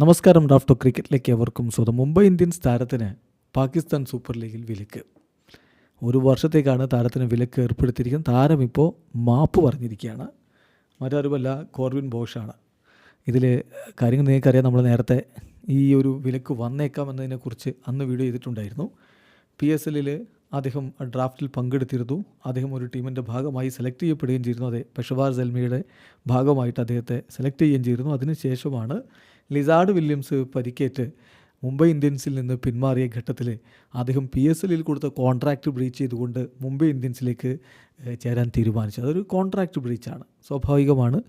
നമസ്കാരം ഡ്രാഫ്റ്റോ ക്രിക്കറ്റിലേക്ക് അവർക്കും സ്വന്തം മുംബൈ ഇന്ത്യൻസ് താരത്തിന് പാകിസ്ഥാൻ സൂപ്പർ ലീഗിൽ വിലക്ക്. ഒരു വർഷത്തേക്കാണ് താരത്തിന് വിലക്ക് ഏർപ്പെടുത്തിയിരിക്കുന്നത്. താരം ഇപ്പോൾ മാപ്പ് പറഞ്ഞിരിക്കുകയാണ്. മറ്റാരുമല്ല കോർവിൻ ബോഷാണ്. ഇതിൽ കാര്യങ്ങൾ നിങ്ങൾക്കറിയാം നമ്മൾ നേരത്തെ ഈ ഒരു വിലക്ക് വന്നേക്കാം എന്നതിനെക്കുറിച്ച് അന്ന് വീഡിയോ ചെയ്തിട്ടുണ്ടായിരുന്നു. പി എസ് എല്ലിൽ അദ്ദേഹം ഡ്രാഫ്റ്റിൽ പങ്കെടുത്തിരുന്നു. അദ്ദേഹം ഒരു ടീമിന്റെ ഭാഗമായി സെലക്ട് ചെയ്യപ്പെടുകയും ചെയ്തിരുന്നു. അതെ പെഷവാർ സെൽമിയുടെ ഭാഗമായിട്ട് അദ്ദേഹത്തെ സെലക്ട് ചെയ്യുകയും ചെയ്തിരുന്നു. അതിനുശേഷമാണ് ലിസാർഡ് വില്യംസ് പരിക്കേറ്റ് മുംബൈ ഇന്ത്യൻസിൽ നിന്ന് പിന്മാറിയ ഘട്ടത്തിൽ അദ്ദേഹം പി എസ് എല്ലിൽ കൊടുത്ത കോൺട്രാക്റ്റ് ബ്രീച്ച് ചെയ്തുകൊണ്ട് മുംബൈ ഇന്ത്യൻസിലേക്ക് ചേരാൻ തീരുമാനിച്ചു. അതൊരു കോൺട്രാക്റ്റ് ബ്രീച്ചാണ്. സ്വാഭാവികമാണ്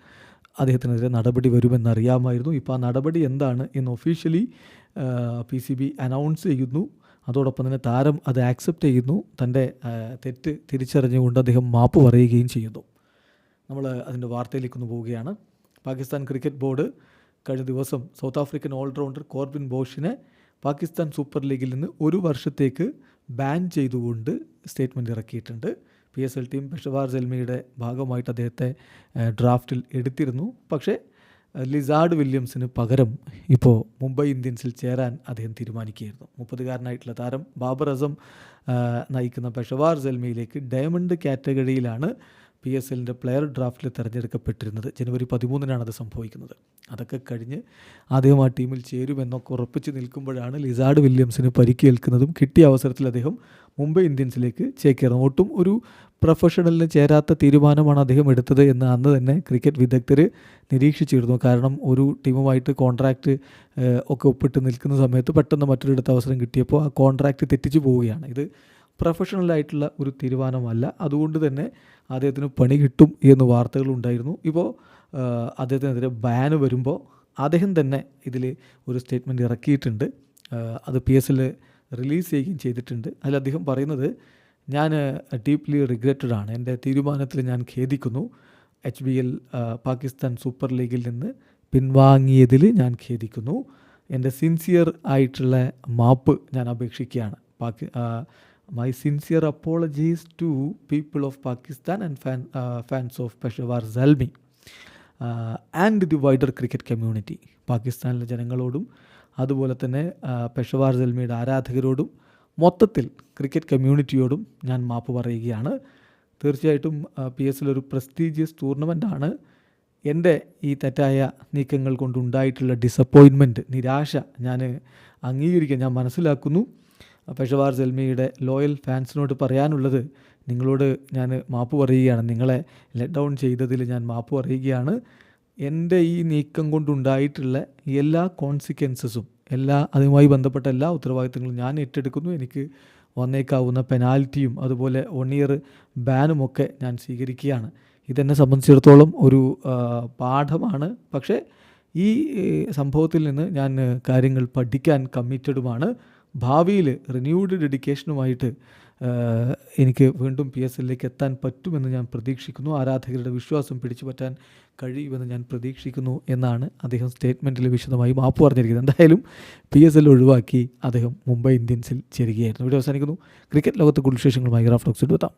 അദ്ദേഹത്തിനെതിരെ നടപടി വരുമെന്നറിയാമായിരുന്നു. ഇപ്പോൾ ആ നടപടി എന്താണ് എന്ന് officially P C B announce ചെയ്യുന്നു. അതോടൊപ്പം തന്നെ താരം അത് ആക്സെപ്റ്റ് ചെയ്യുന്നു. തന്റെ തെറ്റ് തിരിച്ചറിഞ്ഞുകൊണ്ട് അദ്ദേഹം മാപ്പ് പറയുകയും ചെയ്യുന്നു. നമ്മൾ അതിന്റെ വാർത്തയിലേക്കൊന്ന് പോവുകയാണ്. പാകിസ്ഥാൻ ക്രിക്കറ്റ് ബോർഡ് കഴിഞ്ഞ ദിവസം സൗത്ത് ആഫ്രിക്കൻ ഓൾറൗണ്ടർ കോർബിൻ ബോഷിനെ പാകിസ്ഥാൻ സൂപ്പർ ലീഗിൽ നിന്ന് ഒരു വർഷത്തേക്ക് ബാൻ ചെയ്തുകൊണ്ട് സ്റ്റേറ്റ്മെന്റ് ഇറക്കിയിട്ടുണ്ട്. P S L team Peshawar ജൽമിയുടെ ഭാഗമായിട്ട് അദ്ദേഹത്തെ ഡ്രാഫ്റ്റിൽ എടുത്തിരുന്നു. പക്ഷേ ലിസാർഡ് വില്യംസിന് പകരം ഇപ്പോൾ മുംബൈ ഇന്ത്യൻസിൽ ചേരാൻ അദ്ദേഹം തീരുമാനിക്കുകയായിരുന്നു. മുപ്പതുകാരനായിട്ടുള്ള താരം ബാബർ അസം നയിക്കുന്ന പെഷവാർ ജൽമിയിലേക്ക് ഡയമണ്ട് കാറ്റഗറിയിലാണ് പി എസ് എല്ലിന്റെ പ്ലെയർ ഡ്രാഫ്റ്റിൽ തിരഞ്ഞെടുക്കപ്പെട്ടിരുന്നത് ജനുവരി പതിമൂന്നിനാണ് അത് സംഭവിക്കുന്നത്. അതൊക്കെ കഴിഞ്ഞ് ആദ്യം ആ ടീമിൽ ചേരുമെന്നൊക്കെ ഉറപ്പിച്ച് നിൽക്കുമ്പോഴാണ് ലിസാർഡ് വില്യംസിന് പരിക്കേൽക്കുന്നതും കിട്ടിയ അവസരത്തിൽ അദ്ദേഹം മുംബൈ ഇന്ത്യൻസിലേക്ക് ചേക്കേറുന്നത്. ഒട്ടും ഒരു പ്രൊഫഷണലിന് ചേരാത്ത തീരുമാനമാണ് അദ്ദേഹം എടുത്തത് എന്ന് അന്ന് തന്നെ ക്രിക്കറ്റ് വിദഗ്ധർ നിരീക്ഷിച്ചിരുന്നു. കാരണം ഒരു ടീമുമായിട്ട് കോൺട്രാക്റ്റ് ഒക്കെ ഒപ്പിട്ട് നിൽക്കുന്ന സമയത്ത് പെട്ടെന്ന് മറ്റൊരിടത്ത് അവസരം കിട്ടിയപ്പോൾ ആ കോൺട്രാക്റ്റ് തെറ്റിച്ചു പോവുകയാണ്. ഇത് പ്രൊഫഷണലായിട്ടുള്ള ഒരു തീരുമാനമല്ല. അതുകൊണ്ട് തന്നെ അദ്ദേഹത്തിന് പണി കിട്ടും എന്ന് വാർത്തകളുണ്ടായിരുന്നു ഇപ്പോൾ അദ്ദേഹത്തിനെതിരെ ബാന് വരുമ്പോൾ അദ്ദേഹം തന്നെ ഇതിൽ ഒരു സ്റ്റേറ്റ്മെന്റ് ഇറക്കിയിട്ടുണ്ട്. അത് പി എസ് എൽ റിലീസ് ചെയ്യുകയും ചെയ്തിട്ടുണ്ട്. അതിൽ അദ്ദേഹം പറയുന്നത് ഞാൻ ഡീപ്ലി റിഗ്രറ്റഡ് ആണ്. എന്റെ തീരുമാനത്തിൽ ഞാൻ ഖേദിക്കുന്നു. H B L Pakistan super ലീഗിൽ നിന്ന് പിൻവാങ്ങിയതിൽ ഞാൻ ഖേദിക്കുന്നു. എന്റെ സിൻസിയർ ആയിട്ടുള്ള മാപ്പ് ഞാൻ അപേക്ഷിക്കുകയാണ്. പാകി my sincere apologies to people of Pakistan and fan fans of Peshawar Zalmi and the wider cricket community പാകിസ്ഥാനിലെ ജനങ്ങളോടും അതുപോലെ തന്നെ പെഷവാർ സൽമിയുടെ ആരാധകരോടും മൊത്തത്തിൽ ക്രിക്കറ്റ് കമ്മ്യൂണിറ്റിയോടും ഞാൻ മാപ്പ് പറയുകയാണ് തീർച്ചയായിട്ടും പി എസ് ഒരു പ്രസ്റ്റീജിയസ് ടൂർണമെന്റാണ് എന്റെ ഈ തെറ്റായ നീക്കങ്ങൾ കൊണ്ടുണ്ടായിട്ടുള്ള ഡിസപ്പോയിൻമെന്റ് നിരാശ ഞാൻ അംഗീകരിക്കാൻ ഞാൻ മനസ്സിലാക്കുന്നു. പെഷവാർ ജൽമിയുടെ ലോയൽ ഫാൻസിനോട് പറയാനുള്ളത് നിങ്ങളോട് ഞാൻ മാപ്പ് പറയുകയാണ്. നിങ്ങളെ ലെറ്റ് ഡൗൺ ചെയ്തതിൽ ഞാൻ മാപ്പ് പറയുകയാണ്. എന്റെ ഈ നീക്കം കൊണ്ടുണ്ടായിട്ടുള്ള എല്ലാ കോൺസിക്വൻസസും എല്ലാ അതുമായി ബന്ധപ്പെട്ട എല്ലാ ഉത്തരവാദിത്തങ്ങളും ഞാൻ ഏറ്റെടുക്കുന്നു. എനിക്ക് വന്നേക്കാവുന്ന പെനാൽറ്റിയും അതുപോലെ വൺ ഇയർ ബാനുമൊക്കെ ഞാൻ സ്വീകരിക്കുകയാണ്. ഇതെന്നെ സംബന്ധിച്ചിടത്തോളം ഒരു പാഠമാണ്. പക്ഷേ ഈ സംഭവത്തിൽ നിന്ന് ഞാൻ കാര്യങ്ങൾ പഠിക്കാൻ കമ്മിറ്റഡുമാണ് ഭാവിയിൽ റിന്യൂഡ് ഡെഡിക്കേഷനുമായിട്ട് എനിക്ക് വീണ്ടും പി എസ് എല്ലിലേക്ക് എത്താൻ പറ്റുമെന്ന് ഞാൻ പ്രതീക്ഷിക്കുന്നു. ആരാധകരുടെ വിശ്വാസം പിടിച്ചു പറ്റാൻ കഴിയുമെന്ന് ഞാൻ പ്രതീക്ഷിക്കുന്നു എന്നാണ് അദ്ദേഹം സ്റ്റേറ്റ്മെന്റിൽ വിശദമായി മാപ്പ് പറഞ്ഞിരിക്കുന്നത്. എന്തായാലും പി എസ് എൽ ഒഴിവാക്കി അദ്ദേഹം മുംബൈ ഇന്ത്യൻസിൽ ചേരുകയായിരുന്നു. ഇവിടെ അവസാനിക്കുന്നു. ക്രിക്കറ്റ് ലോകത്തെ കൂടുതൽ വിശേഷങ്ങളുമായി ഗ്രാഫ് ടോക്സ് എടുത്താം